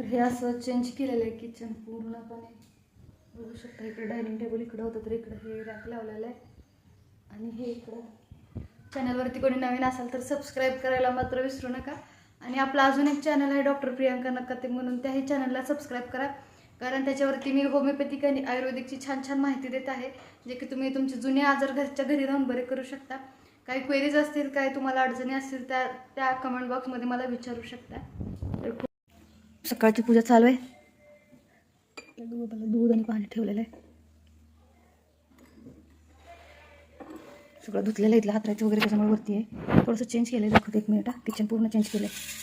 तर हे असं चेंज केलेलं आहे किचन पूर्णपणे. बघू शकता इकडे डायनिंग टेबल इकडं होतं तर इकडं हे रॅक लावलेलं आहे. आणि हे इकडं. चॅनलवरती कोणी नवीन असाल तर सबस्क्राईब करायला मात्र विसरू नका. आणि आपला अजून एक चॅनल आहे डॉक्टर प्रियांका नकाते म्हणून त्याही चॅनलला सबस्क्राईब करा. कारण त्याच्यावरती मी होमिओपॅथिक आणि आयुर्वेदिकची छान छान माहिती देत आहे जे की तुम्ही तुमचे जुने आजार घरच्या घरी राहून बरे करू शकता. काही क्वेरीज असतील काही तुम्हाला अडचणी असतील त्या त्या कमेंट बॉक्समध्ये मला विचारू शकता. सकाळची पूजा चालू आहे. दूध दूध आणि पाणी ठेवलेलं आहे. सगळं धुतलेलं आहे इथलं हातरायचं वगैरे त्याच्यामुळे वरती आहे. थोडंसं चेंज केलं आहे दाखवते एक मिनिट किचन पूर्ण चेंज केलं आहे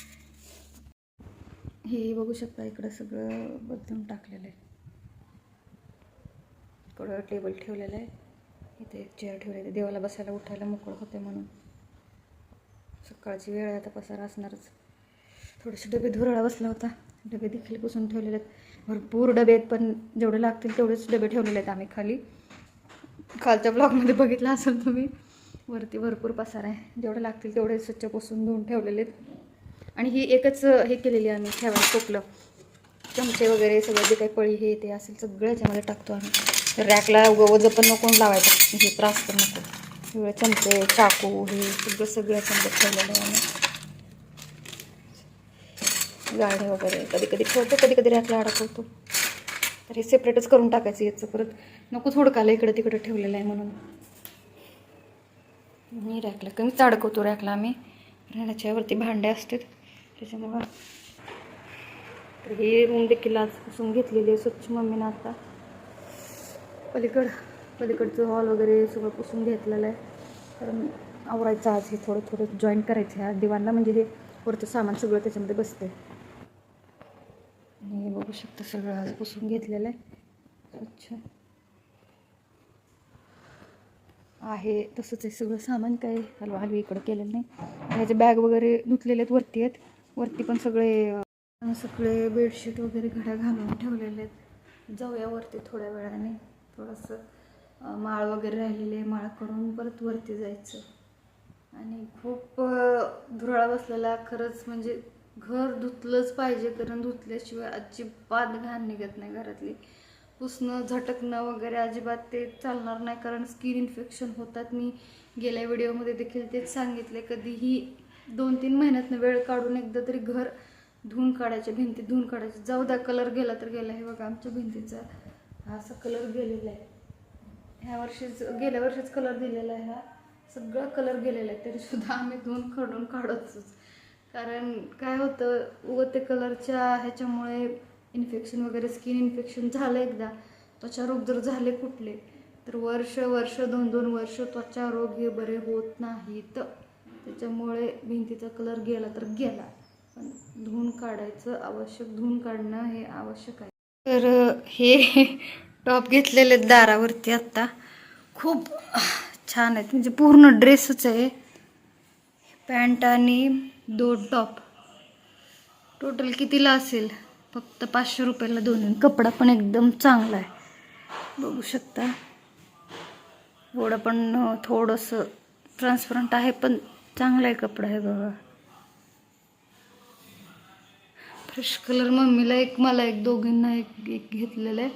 हे बघू शकता इकडं सगळं बदलून टाकलेलं आहे. इकडं टेबल ठेवलेलं आहे. इथे एक चेअर ठेवलेली आहे. देवाला बसायला उठायला मोकळं होते म्हणून. सकाळची वेळ आहे आता पसारा असणारच. थोडेसे डबे धुराळा बसला होता. डबे देखील पुसून ठेवलेले आहेत. भरपूर डबे आहेत पण जेवढे लागतील तेवढेच डबे ठेवलेले आहेत आम्ही खाली. खालच्या ब्लॉगमध्ये बघितलं असेल तुम्ही. वरती भरपूर पसारा आहे. जेवढे लागतील तेवढे स्वच्छ पुसून धुवून ठेवलेले आहेत. आणि ही एकच हे केलेली आम्ही ठेवायला टोपलं चमचे वगैरे सगळं जे काही पळी हे ते असेल सगळं याच्यामध्ये टाकतो आम्ही. रॅकला वजं पण नको लावायचं हे त्रास पण नको. सगळे चमचे चाकू हे सगळं सगळं चमचे ठेवलेलं आहे आम्ही. गाड्या वगैरे. कधी कधी ठेवतो कधी कधी रॅकला अडकवतो. तर हे सेपरेटच करून टाकायचं याचं परत. नको हुडकायला इकडं तिकडं ठेवलेलं आहे म्हणून. मी रॅकला कमीच अडकवतो रॅकला आम्ही. राहण्याच्यावरती भांडे असतात. त्याच्यामुळं तर ही रूम देखील आज पुसून घेतलेली आहे स्वच्छ मम्मीनं आता. पलीकड पलीकडचं हॉल वगैरे सगळं पुसून घेतलेलं आहे. कारण आवरायचं आज हे थोडं थोडं जॉईन करायचं आहे. आज दिवाणला म्हणजे हे वरचं सामान सगळं त्याच्यामध्ये बसते आणि हे बघू शकता सगळं आज पुसून घेतलेलं आहे. स्वच्छ आहे तसंच आहे सगळं सामान काय हलवा हलवी इकडं केलेलं नाही. ह्याचे बॅग वगैरे धुतलेले आहेत वरती आहेत. वरती पण सगळे सगळे बेडशीट वगैरे घड्या घालून ठेवलेले आहेत. जाऊया वरती थोड्या वेळाने. थोडंसं माळ वगैरे राहिलेले आहे माळ करून परत वरती जायचं. आणि खूप धुराळा बसलेला खरंच म्हणजे घर धुतलंच पाहिजे कारण धुतल्याशिवाय अजिबात घाण निघत नाही घरातली. पुसणं झटकणं वगैरे अजिबात ते चालणार नाही कारण स्किन इन्फेक्शन होतात. मी गेल्या व्हिडिओमध्ये देखील तेच सांगितले कधीही दोन तीन महिन्यातनं वेळ काढून एकदा तरी घर धुवून काढायच्या भिंती धुवून काढायचे जाऊ द्या कलर गेला तर गेला. हे बघा आमच्या भिंतीचा हा असा कलर गेलेला आहे. ह्या वर्षीच गेल्या वर्षीच कलर दिलेला आहे हा. सगळा कलर गेलेला आहे तरीसुद्धा आम्ही धुवून खडून काढतच. कारण काय होतं व ते कलरच्या ह्याच्यामुळे इन्फेक्शन वगैरे स्किन इन्फेक्शन झालं एकदा. त्वचा रोग जर झाले कुठले तर वर्ष वर्ष दोन दोन वर्ष त्वचा रोग हे बरे होत नाहीत. त्याच्यामुळे भिंतीचा कलर गेला तर गेला. पण धुवून काढायचं आवश्यक धुवून काढणं हे आवश्यक आहे. तर हे टॉप घेतलेले आहेत दारावरती आत्ता खूप छान आहेत. म्हणजे पूर्ण ड्रेसच आहे. पॅन्ट आणि दोन टॉप. टोटल कितीला असेल? फक्त पाचशे रुपयाला दोन कपडा पण एकदम चांगला आहे. बघू शकता. एवढं पण थोडंसं ट्रान्सपरंट आहे पण चांगला आहे कपडा आहे बघा. फ्रेश कलर मम्मीला एक मला एक दोघींना एक एक घेतलेलं आहे.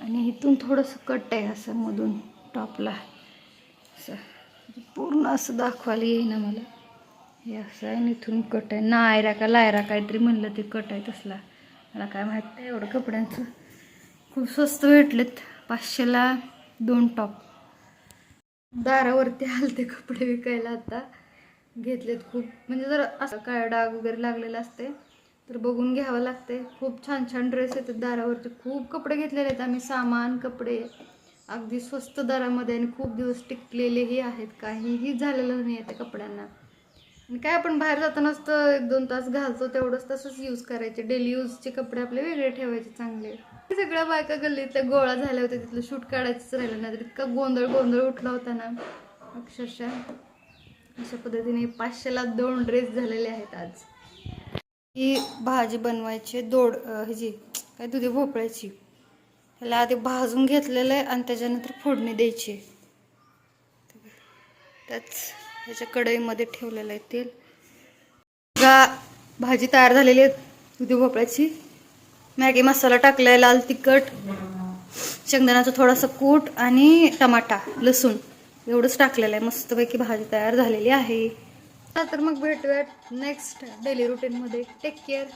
आणि इथून थोडंसं कट आहे असं मधून टॉपला असं. पूर्ण असं दाखवायला येईना मला. हे असं आहे इथून कट आहे. नायरा का लायरा काहीतरी म्हणलं ते कट आहे तसला. मला काय माहीत नाही एवढं कपड्यांचं. खूप स्वस्त भेटलेत. पाचशेला दोन टॉप दारावरती आलते कपडे विकायला आता. घेतलेत खूप. म्हणजे जर असं काय डाग वगैरे लागलेला असते तर बघून घ्यावं लागते. खूप छान छान ड्रेस येतात दारावरती खूप कपडे घेतलेले आहेत आम्ही. सामान कपडे. अगदी स्वस्त दरामध्ये आणि खूप दिवस टिकलेलेही आहेत. काहीही झालेलं नाही आहे त्या कपड्यांना. आणि काय आपण बाहेर जातानाच तर एक दोन तास घालतो तेवढंच तसंच यूज करायचे. डेली यूजचे कपडे आपले वेगळे ठेवायचे चांगले. सगळ्या बायका गल्लीतल्या गोळा झाल्या होत्या तिथलं शूट काढायचंच राहिलं नाही तर इतका गोंधळ गोंधळ उठला होता ना. अक्षरशः अशा पद्धतीने पाचशेला दोन ड्रेस झालेले आहेत आज. ही भाजी बनवायची दोड ह्याची काय दुधी भोपळ्याची. ह्याला आधी भाजून घेतलेलं आहे आणि त्याच्यानंतर फोडणी द्यायची त्याच ह्याच्या कढईमध्ये ठेवलेलं आहे तेल. गा भाजी तयार झालेली आहे दुधी भोपळ्याची. मॅगी मसाला टाकलाय लाल तिखट शेंगदाण्याचा थोडासा कूट आणि टमाटा लसूण एवढंच टाकलेलं आहे. मस्तपैकी भाजी तयार झालेली आहे. तर मग भेटूयात नेक्स्ट डेली रुटीनमध्ये टेक केअर